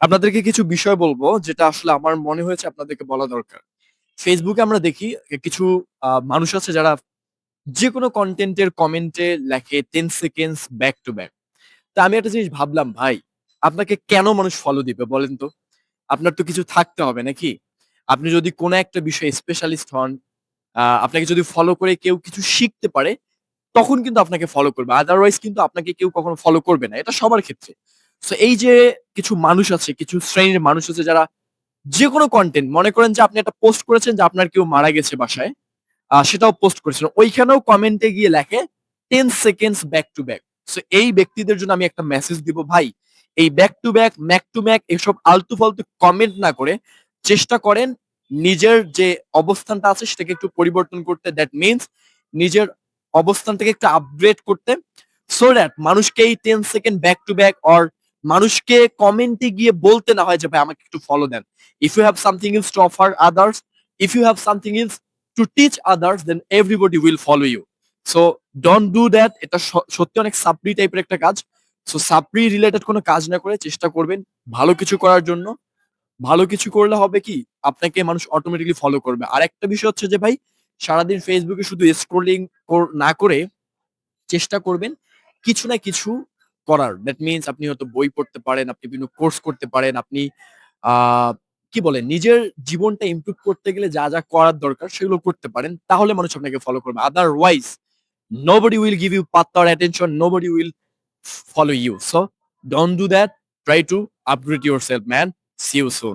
আপনাদেরকে কিছু বিষয় বলব যেটা আসলে আমার মনে হয়েছে আপনাদেরকে বলা দরকার। ফেসবুকে আমরা দেখি কিছু মানুষ আছে যারা যেকোনো কনটেন্ট এর কমেন্টে লেখে ten seconds back to back. তা আমি একটা জিনিস ভাবলাম ভাই, আপনাকে কেন মানুষ ফলো দিবে বলেন তো? আপনার তো কিছু থাকতে হবে নাকি? আপনি যদি কোন একটা বিষয়ে স্পেশালিস্ট হন, আপনাকে যদি ফলো করে কেউ কিছু শিখতে পারে, তখন কিন্তু আপনাকে ফলো করবে। আদারওয়াইজ কিন্তু আপনাকে কেউ কখনো ফলো করবে না। এটা সবার ক্ষেত্রে। সো এই যে কিছু মানুষ আছে, কিছু শ্রেণির মানুষ আছে যারা যেকোনো কন্টেন্ট মনে করেন যে আপনি একটা পোস্ট করেছেন যে আপনার কেউ মারা গেছে বাসায়। সেটাও পোস্ট করেছেন। ওইখানেও কমেন্টে গিয়ে লেখে 10 seconds back to back. So এই ব্যক্তিদের জন্য আমি একটা মেসেজ দিব ভাই, এই back to back, mac to mac এসব আলতু-ফালতু কমেন্ট না করে চেষ্টা করেন নিজের যে অবস্থানটা আছে সেটাকে একটু পরিবর্তন করতে। দ্যাট মিনস নিজের অবস্থানটাকে একটু আপগ্রেড করতে। সো দ্যাট মানুষকে এই 10 second back to back or মানুষকে কমেন্টে গিয়ে বলতে না হয় যে ভাই আমাকে একটু follow then. If you have something else to offer others, if you have something else to teach others then everybody will follow you. So don't do that এটা সত্যি অনেক সাপ্রি টাইপের একটা কাজ। সো সাপ্রি রিলেটেড কোনো কাজ না করে চেষ্টা করবেন ভালো কিছু করার জন্য। ভালো কিছু করলে হবে কি? আপনাকে মানুষ অটোমেটিক্যালি ফলো করবে। আর একটা বিষয় হচ্ছে যে ভাই সারাদিন ফেসবুকে শুধু স্ক্রলিং কর না করে চেষ্টা করবেন কিছু না কিছু করার। দ্যাট মিনস আপনি হয়তো বই পড়তে পারেন, আপনি বিভিন্ন কোর্স করতে পারেন, আপনি কি বলে নিজের জীবনটা ইমপ্রুভ করতে গেলে যা, যা করার দরকার সেগুলো করতে পারেন। তাহলে মানুষ আপনাকে ফলো করবে। Otherwise nobody will give you পাত্তা attention attention, nobody will follow you. So don't do that. Try to upgrade yourself man. See you soon.